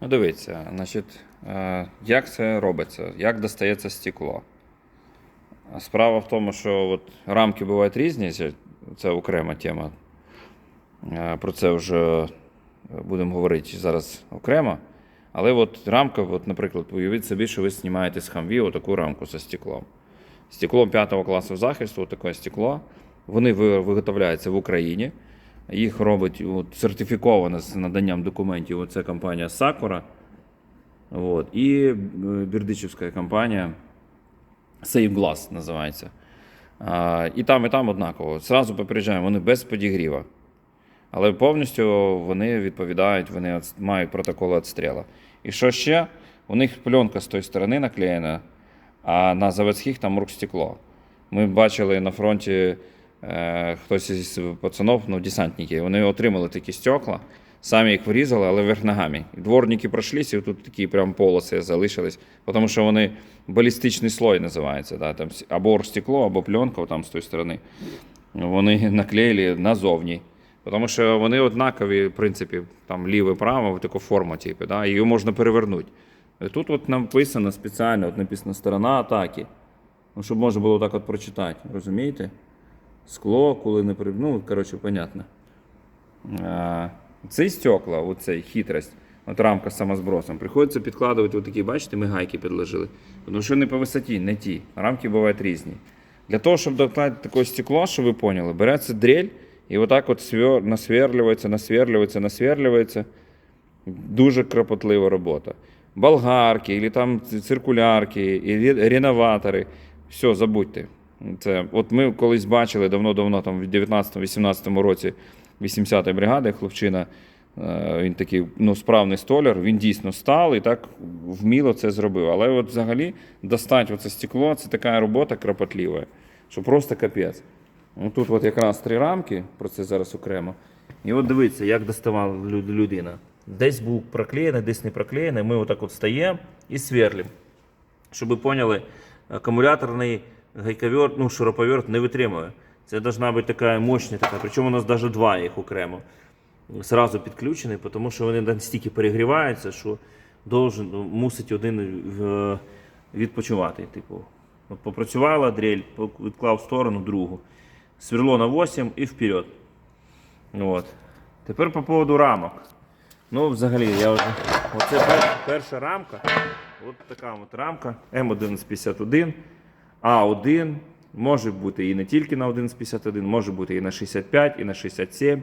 Ну, дивіться, значить, е, як це робиться, як достається стекло. Справа в тому, що от рамки бувають різні, це, окрема тема. Е, Про це вже будемо говорити зараз окремо. Але от рамка, от, наприклад, уявіть собі, що ви знімаєте з Хамві таку рамку зі стеклом. Стекло 5 класу захисту, таке стекло. Вони виготовляються в Україні. Їх робить от, сертифіковано з наданням документів. Оце компанія Sakura. От, і е, бердичівська компанія Save Glass називається. А, і там, і там однаково. Зразу попереджаємо, вони без підігріва. Але повністю вони відповідають, вони мають протоколи відстрілу. І що ще? У них пленка з тої сторони наклеєна, а на заводських там рукстекло. Ми бачили на фронті хтось із пацанов, ну, десантники, вони отримали такі стекла, самі їх вирізали, але вверх ногами. Дворники пройшлися, і тут такі прям полоси залишились, тому що вони балістичний слой називається. Да, там, або стекло, або пленка там з тої сторони. Вони наклеїли назовні. Тому що вони однакові, в принципі, там ліве-право, в таку форму, типу, да, її можна перевернути. Тут от написано спеціально, от написано сторона атаки. Ну, щоб можна було так от прочитати, розумієте? Скло, коли не при... Ну, коротше, понятно. Ці стекла, оцей хитрость, от рамка з самозбросом, приходиться підкладувати отакі, бачите, ми гайки підложили. Тому що не по висоті, не ті. Рамки бувають різні. Для того, щоб докладати таке стекло, щоб ви поняли, береться дрель і отак от свер... насверлюється, насверлюється, насверлюється. Дуже кропотлива робота. Болгарки, або там циркулярки, реноватори. Все, забудьте. Це, от ми колись бачили давно-давно, там в 19-18 році 80-ї бригади, хлопчина, е, він такий ну, справний столяр, він дійсно став і так вміло це зробив. Але от взагалі достати оце стекло це така робота кропотлива, що просто капець. Ну, тут от якраз три рамки, про це зараз окремо. І от дивіться, як доставала лю- людина. Десь був проклеєний, десь не проклеєний. Ми отак от стаємо і сверлимо. Щоб ви поняли, акумуляторний гайковерт, ну, шуруповерт не витримує. Це должна бути така мощна, така, причому у нас навіть два їх окремо. Сразу підключені, тому що вони настільки перегріваються, що должен, ну, мусить один е, відпочивати. Типу, попрацювала дрель, відклав в сторону другу. Сверло на 8 і вперед. От. Тепер по поводу рамок. Ну, взагалі, я вже. Оце пер- перша рамка. От така от рамка М1151, А1. Може бути і не тільки на 1151, може бути і на 65, і на 67,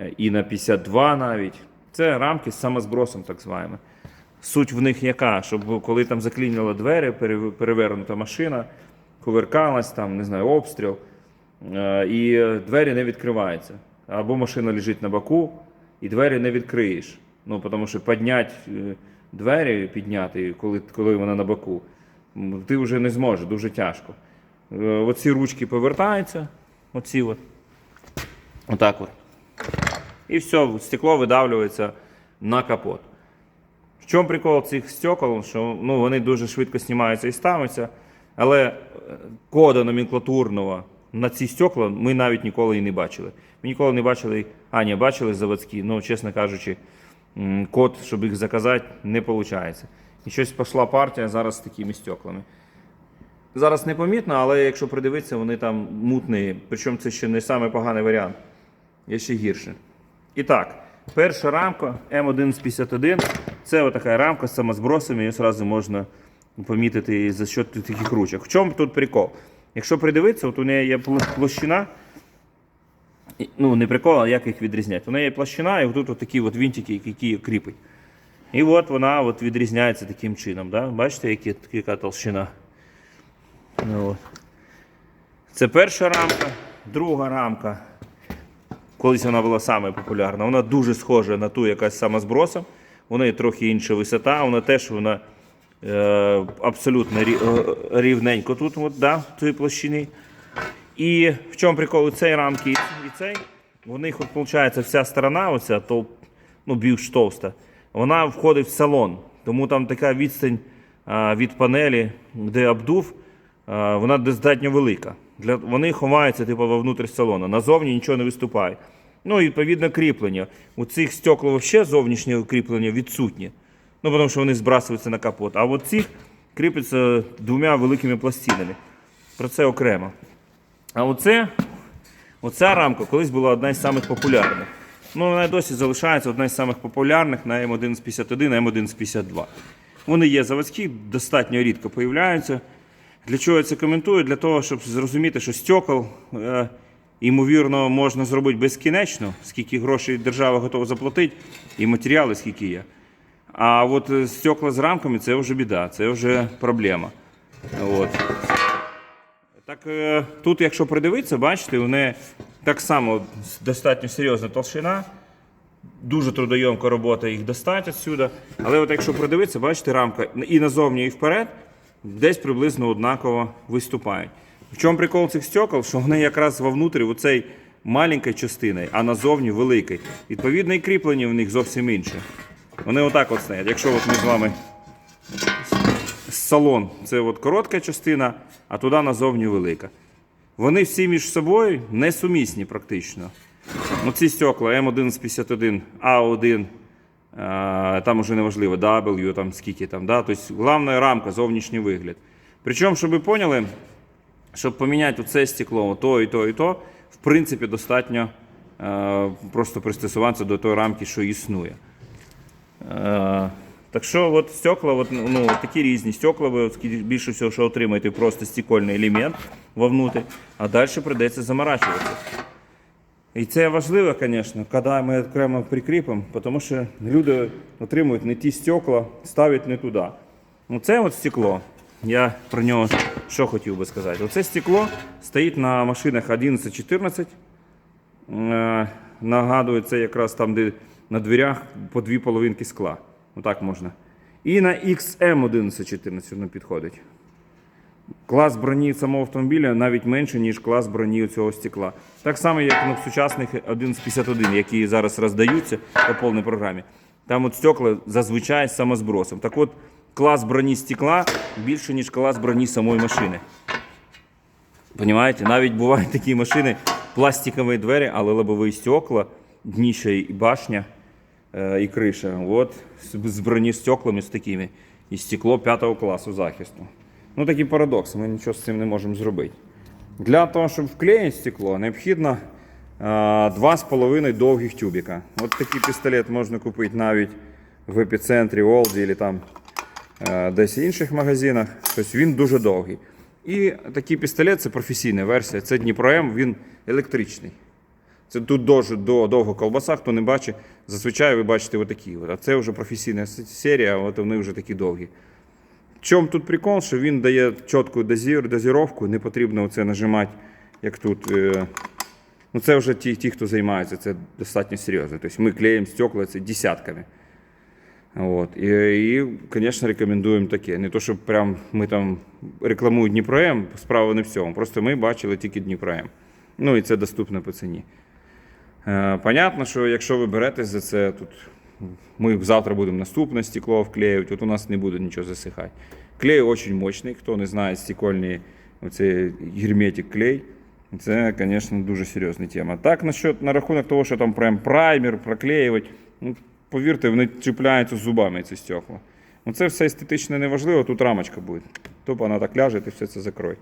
е, і на 52 навіть. Це рамки з самозбросом, так званими. Суть в них яка? Щоб коли там заклінювали двері, перевернута машина, кувиркалась, там, не знаю, обстріл, е, і е, двері не відкриваються. Або машина лежить на боку, і двері не відкриєш. Ну, тому що підняти двері, підняти, коли, коли вона на боку, ти вже не зможеш, дуже тяжко. Е, Оці ручки повертаються, оці от. Отак от. І все, стекло видавлюється на капот. В чому прикол цих стекол, що ну, вони дуже швидко знімаються і ставляться, але е, кода номенклатурного на ці стекла ми навіть ніколи і не бачили. Ми ніколи не бачили, а ні, бачили заводські, ну, чесно кажучи, код, щоб їх заказати, не виходить. І щось пішла партія зараз з такими стеклами. Зараз непомітно, але якщо придивитися, вони там мутні. Причому це ще не самий поганий варіант. Є ще гірше. І так, перша рамка М1151 це отака рамка з самозбросами, її одразу можна помітити за що таких ручок. В чому тут прикол? Якщо придивитися, от у неї є площина. Ну, не прикол, а як їх відрізняти. У неї є площина, і тут такі от вінтики, які кріпить. І от вона от відрізняється таким чином. Да? Бачите, які, яка толщина? Ну, от. Це перша рамка, друга рамка. Колись вона була саме популярна. Вона дуже схожа на ту, яка з самозбросом. У неї трохи інша висота, вона теж вона е, абсолютно е, рівненько тут, от, да, в цій. І в чому прикол у цієї рамки і цей? У них, от, виходить, вся сторона, оця тол, ну, більш товста, вона входить в салон. Тому там така відстань від панелі, де обдув, вона достатньо велика. Для, вони ховаються типу, вовнутрь салону. Назовні нічого не виступає. Ну відповідно кріплення. У цих стекол взагалі зовнішнє кріплення відсутнє. Ну, тому що вони збрасуються на капот. А от цих кріпиться двома великими пластинами. Про це окремо. А оце, оця рамка колись була одна із самих. Ну, вона досі залишається одна із самих популярних на М1 з 51, на М1 з 52. Вони є заводські, достатньо рідко появляються. Для чого я це коментую? Для того, щоб зрозуміти, що стекол, е, ймовірно, можна зробити безкінечно, скільки грошей держава готова заплатити, і матеріали скільки є. А от е, стекла з рамками це вже біда, це вже проблема. От. Так е, тут, якщо придивитися, бачите, вони так само достатньо серйозна толщина. Дуже трудойомка робота їх достати відсюди. Але от якщо придивитися, бачите, рамка і назовні, і вперед десь приблизно однаково виступають. В чому прикол цих стекол, що вони якраз вовнутрі оцей маленькою частиною, а назовні великий. Відповідно, і кріплення в них зовсім інше. Вони отак от стоять. Якщо от ми з вами салон це от коротка частина, а туди назовні велика. Вони всі між собою несумісні практично. Ну, ці стекла М1 з 51, А1, е, там уже неважливо, W, там скільки там. Да? Тобто, головна рамка, зовнішній вигляд. Причому, щоб ви поняли, щоб поміняти це стекло, то і то, і то, в принципі, достатньо е, просто пристосуватися до тої рамки, що існує. Так що от стекла, от, ну, такі різні стекла, ви більше всього, що отримаєте, просто стекольний елемент вовнутрь, а далі прийдеться заморачуватися. І це важливо, звісно, коли ми окремо прикріпимо, тому що люди отримують не ті стекла, ставлять не туди. Ну, це от стекло. Я про нього що хотів би сказати. Оце стекло стоїть на машинах 11-14. Е, Нагадую, це якраз там, де на дверях по дві половинки скла. Отак можна. І на XM1114 воно підходить. Клас броні самого автомобіля навіть менше, ніж клас броні цього стекла. Так само, як в сучасних 1 з 51, які зараз роздаються по повній програмі. Там от стекла зазвичай з самозбросом. Так от, клас броні стекла більше, ніж клас броні самої машини. Понимаете? Навіть бувають такі машини, пластикові двері, але лобові стекла, дніще і башня е, і криша. От з, з такими. І стекло п'ятого класу захисту. Ну такий парадокс, ми нічого з цим не можемо зробити. Для того, щоб вклеїти стекло, необхідно е, 2,5 довгих тюбика. От такий пістолет можна купити навіть в епіцентрі, Олді там е, десь інших магазинах. Тобто він дуже довгий. І такий пістолет це професійна версія. Це Дніпро М, він електричний. Це тут дуже до, довго колбаса, хто не бачить. Зазвичай ви бачите отакі. А це вже професійна серія, от вони вже такі довгі. В чому тут прикол, що він дає чітку дозір, дозіровку, не потрібно оце нажимати, як тут. Е, ну це вже ті, ті, хто займається, це достатньо серйозно. Тобто ми клеїмо стекла це десятками. От. І, звісно, рекомендуємо таке. Не то, щоб прям ми там рекламуємо Дніпро справа не в цьому. Просто ми бачили тільки Дніпро Ну і це доступно по ціні. Е, понятно, що якщо ви беретесь за це, тут ми завтра будемо наступне стекло вклеювати, от у нас не буде нічого засихати. Клей дуже мощний, хто не знає стекольний оцей герметик клей. Це, звісно, дуже серйозна тема. Так, насчет, на рахунок того, що там прям праймер, проклеювати, ну, повірте, вони чіпляються зубами ці стекла. Ну, це все естетично не важливо, тут рамочка буде. Тобто вона так ляже і все це закроє.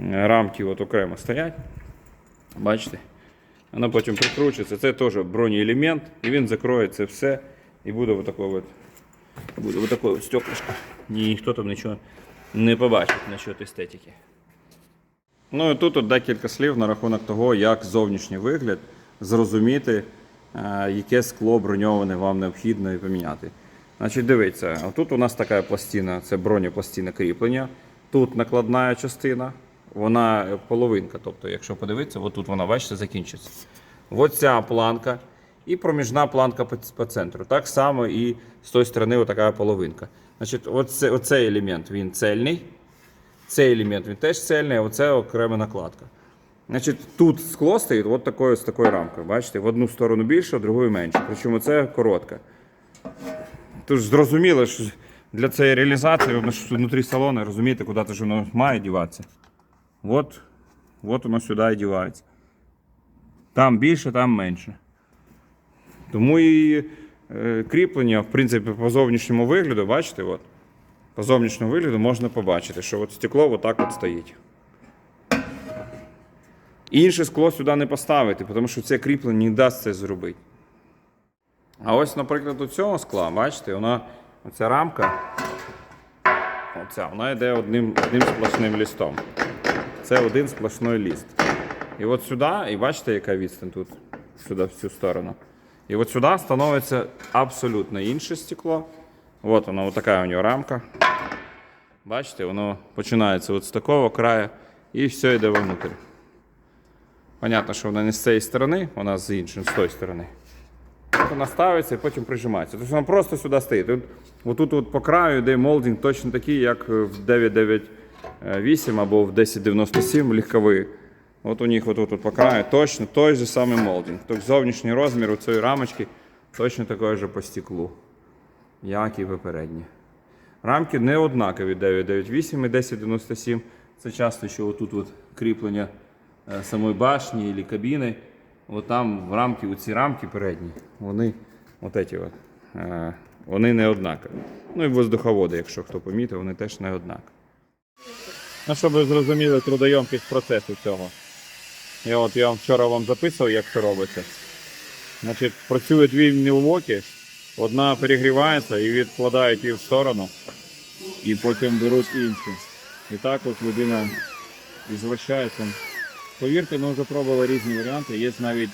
Е, Рамки от окремо стоять. Бачите? Воно потім прикручується. Це теж бронеелемент, і він закроє це все. І буде отаке от, буде отаке от стеклышко. Ніхто там нічого не побачить насчет естетики. Ну і тут от декілька слів на рахунок того, як зовнішній вигляд зрозуміти, е, яке скло броньоване вам необхідно і поміняти. Значить, дивіться, тут у нас така пластина, це бронепластина кріплення. Тут накладна частина, вона половинка. Тобто, якщо подивитися, от тут вона, бачите, закінчиться. Ось ця планка і проміжна планка по, центру. Так само і з тої сторони отака половинка. Значить, оце, оцей елемент він цельний. Цей елемент він теж цельний, а оце окрема накладка. Значить, тут скло стоїть от такою, з такою рамкою. Бачите, в одну сторону більше, в другу менше. Причому це коротка. Тож зрозуміло, що для цієї реалізації внутрі салону, розумієте, куди ж воно має діватися. От, от воно сюди і дівається. Там більше, там менше. Тому і е, кріплення, в принципі, по зовнішньому вигляду, бачите, от, по зовнішньому вигляду можна побачити, що от стекло отак от стоїть. Інше скло сюди не поставити, тому що це кріплення не дасть це зробити. А ось, наприклад, у цього скла, бачите, вона, оця рамка, оця, вона йде одним, одним сплошним лістом. Це один сплошний ліст. І от сюди, і бачите, яка відстань тут, сюди, в цю сторону. І от сюди становиться абсолютно інше стекло. От воно, от така у нього рамка. Бачите, воно починається от з такого краю і все йде вовнутрь. Понятно, що вона не з цієї сторони, вона з іншої, з тої сторони. От вона ставиться і потім прижимається. Тобто вона просто сюди стоїть. Тут, отут от по краю йде молдинг точно такий, як в 998 або в 1097 легкові. От у них отут от точно той же самий молдинг. Тобто зовнішній розмір у цієї рамочки точно такий же по стеклу, як і попередні. Рамки не однакові 998 і 1097. Це часто, що отут от кріплення е, самої башні або кабіни. От там в рамки, у ці рамки передні, вони, от эти от, е, вони не однакові. Ну і воздуховоди, якщо хто помітив, вони теж не однакові. Ну, щоб ви зрозуміли трудойомкість процесу цього. Я от я вам вчора вам записував, як це робиться. Значить, працює дві мілвоки, одна перегрівається і відкладають її в сторону, і потім беруть іншу. І так от людина ізвращається. Повірте, ми вже пробували різні варіанти. Є навіть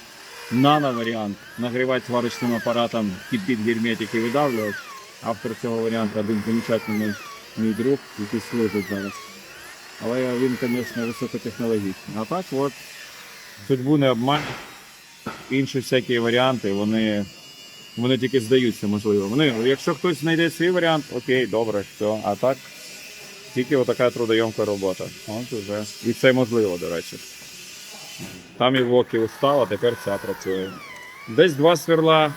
нано-варіант. Нагрівати сварочним апаратом кипить герметик і видавлювати. Автор цього варіанту один замечательний мій друг, який служить зараз. Але він, звісно, високотехнологічний. А так от, судьбу не обмань. Інші всякі варіанти, вони, вони тільки здаються, можливо. Вони, якщо хтось знайде свій варіант, окей, добре, все. А так, тільки отака трудойомка робота. От уже. І це можливо, до речі. Там і воки устала, тепер ця працює. Десь два сверла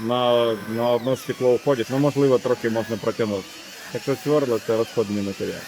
на, на одно стекло входять, ну можливо трохи можна протягнути. Якщо сверло, це розходний матеріал.